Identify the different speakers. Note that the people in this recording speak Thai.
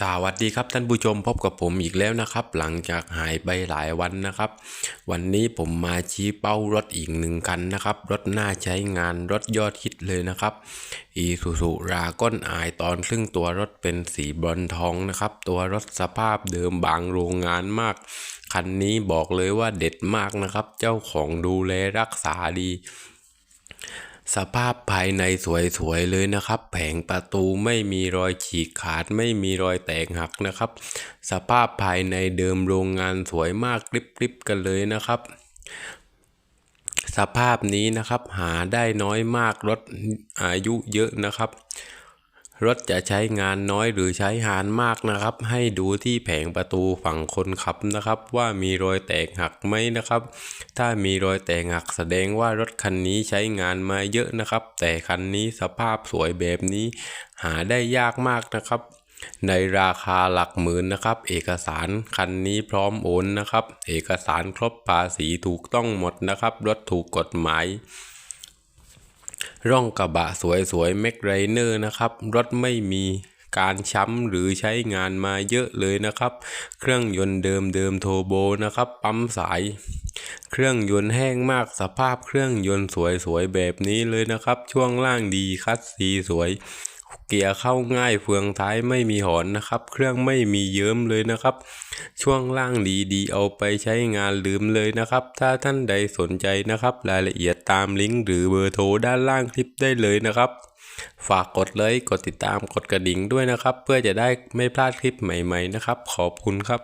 Speaker 1: สวัสดีครับท่านผู้ชมพบกับผมอีกแล้วนะครับ หลังจากหายไปหลายวันนะครับ วันนี้ผมมาชี้เป้ารถอีกหนึ่งคันนะครับ รถน่าใช้งานรถยอดฮิตเลยนะครับอีซูซูราก้อนอายตอนซึ่งตัวรถเป็นสีบรอนทองนะครับ ตัวรถสภาพเดิมบางโรงงานมาก คันนี้บอกเลยว่าเด็ดมากนะครับ เจ้าของดูแลรักษาดี สภาพภายในสวยๆเลยนะครับ แผงประตูไม่มีรอยฉีกขาดไม่มีรอยแตกหักนะครับ สภาพภายในเดิมโรงงานสวยมากกริบๆกันเลยนะครับ สภาพนี้นะครับหาได้น้อยมากรถอายุเยอะนะครับ รถจะใช้งานน้อยหรือใช้งานมากนะครับ ให้ดูที่แผงประตูฝั่งคนขับนะครับ ว่ามีรอยแตกหักไหมนะครับ ถ้ามีรอยแตกหักแสดงว่ารถคันนี้ใช้งานมาเยอะนะครับ แต่คันนี้สภาพสวยแบบนี้หาได้ยากมากนะครับ ในราคาหลักหมื่นนะครับ เอกสารคันนี้พร้อมโอนนะครับ เอกสารครบภาษีถูกต้องหมดนะครับ รถถูกกฎหมาย ร่องกระบะสวยๆแม็กไรเนอร์นะครับ รถไม่มีการช้ำหรือใช้งานมาเยอะเลยนะครับ เครื่องยนต์เดิมเดิมโทโบนะครับ ปั๊มสาย เครื่องยนต์แห้งมากสภาพเครื่องยนต์สวยๆแบบนี้เลยนะครับ ช่วงล่างดีคัสซีสวย เกียร์เข้าง่ายเฟืองท้ายไม่มีหอนนะครับ เครื่องไม่มีเยิ้มเลยนะครับ ช่วงล่างดีๆเอาไปใช้งานลืมเลยนะครับ ถ้าท่านใดสนใจนะครับ รายละเอียดตามลิงก์หรือเบอร์โทรด้านล่างคลิปได้เลยนะครับ ฝากกดไลค์กดติดตามกดกระดิ่งด้วยนะครับ เพื่อจะได้ไม่พลาดคลิปใหม่ ๆนะครับ ขอบคุณครับ